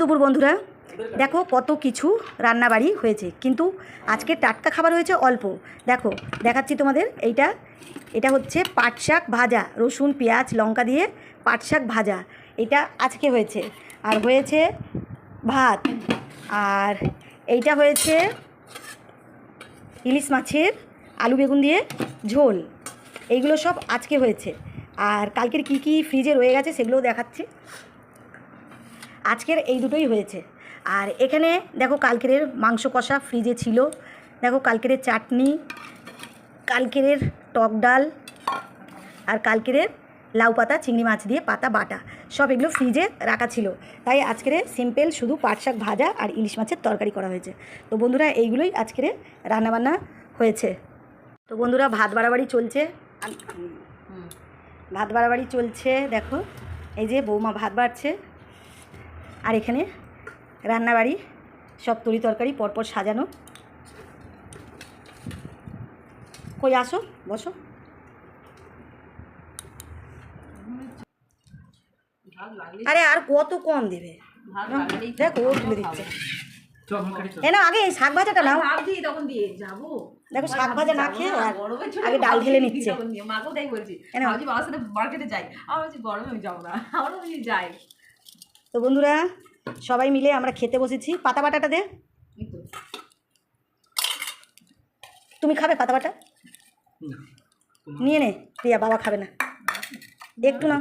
দুপুর বন্ধুরা, দেখো কত কিছু রান্নাবাড়ি হয়েছে, কিন্তু আজকে টাটকা খাবার হয়েছে অল্প। দেখো, দেখাচ্ছি তোমাদের, এইটা, এটা হচ্ছে পাট শাক ভাজা, রসুন, পেঁয়াজ, লঙ্কা দিয়ে পাট শাক ভাজা, এটা আজকে হয়েছে। আর হয়েছে ভাত, আর এইটা হয়েছে ইলিশ মাছের আলু বেগুন দিয়ে ঝোল, এইগুলো সব আজকে হয়েছে। আর কালকের কি কি ফ্রিজে রয়ে গেছে সেগুলোও দেখাচ্ছি। আজকের এই দুটোই হয়েছে। আর এখানে দেখো কালকের মাংস কষা ফ্রিজে ছিল। দেখো কালকের চাটনি কালকের টক ডাল, আর কালকের লাউ পাতা, চিংড়ি মাছ দিয়ে পাতা, বাটা, সব এগুলো ফ্রিজে রাখা ছিল। তাই আজকের সিম্পল শুধু পাট শাক ভাজা আর ইলিশ মাছের তরকারি করা হয়েছে। তো বন্ধুরা, এইগুলোই আজকের রান্নাবান্না হয়েছে। তো বন্ধুরা, ভাত বাড়াবাড়ি চলছে। ভাত বাড়াবাড়ি চলছে, দেখো। এই যে বৌমা ভাত বাড়ছে। আর এখানে রান্নাবাড়ি সব তরি তরকারি পরপর সাজানো। কই আসো বসো। আরে আর কত কম দেবে? দেখো ও তুলে দিচ্ছে। এ না আগে শাক ভাজাটা নাও। দেখো, শাক ভাজা না খেয়ে আগে ডাল ঢেলে নিচ্ছে। মাকেও তাই বলছি। বাবার সাথে মার্কেটে যাই আমার গরমে যাব না। আমার বলছি যাই। তো বন্ধুরা সবাই মিলে আমরা খেতে বসেছি। পাতা বাটাটা দে। তুমি খাবে পাতা বাটা? নিয়ে নে। প্রিয়া বাবা খাবে না। একটু না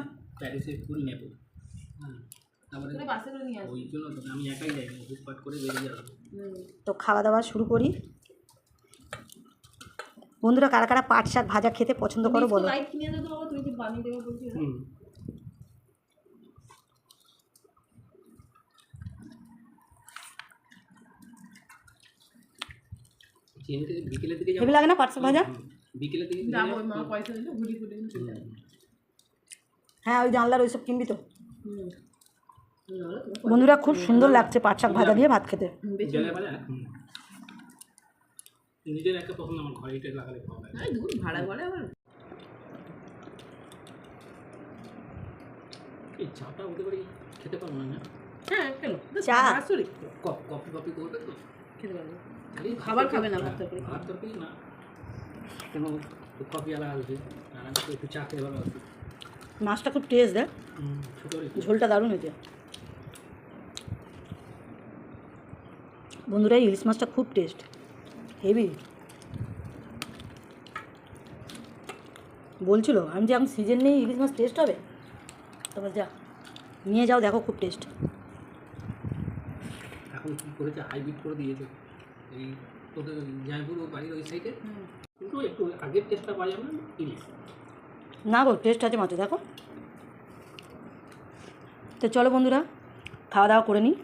জন্য তো আমি একাই যাই না হুটপাট করে বেরিয়ে যাব। হুম। তো খাওয়া দাওয়া শুরু করি। বন্ধুরা কারা কারা পাট শাক ভাজা খেতে পছন্দ করো বলো লাইট কিনে আনতে তো বাবা তুমি কি বানিয়ে দেবে বলছি না? হুম চিনিতে বিকেলের দিকে যাব হেভি লাগে না শাক ভাজা? হ্যাঁ ওই জানলার ওইসব কিনবি তো। বন্ধুরা খুব সুন্দর লাগছে পাট শাক ভাজা দিয়ে ভাত খেতে। হ্যাঁ চা? কফি কফি করবে তো। খেতে পারব। খাবার খাবে না, ভাত তরকারি ভাত তরকারি না। কেন? কফি আলা আর আমি একটু চা খেয়ে ভালো মাছটা খুব টেস্ট দেয় ঝোলটা দারুণ হয়েছে। বন্ধুরা এই ইলিশ মাছটা খুব টেস্ট হেভি বলছিল আমি যে এখন সিজন নেই ইলিশ মাছ টেস্ট হবে? তারপর যা নিয়ে যাও দেখো খুব টেস্ট এখন কী করেছে? হাইব্রিড করে দিয়েছে। এই জয়পুর বাড়ির ওই সাইডে কিন্তু একটু আগের টেস্টটা পাওয়া যাবে না? ইলিশ না গো টেস্ট আছে মাত্র দেখো। তো চলো বন্ধুরা খাওয়া দাওয়া করে নিই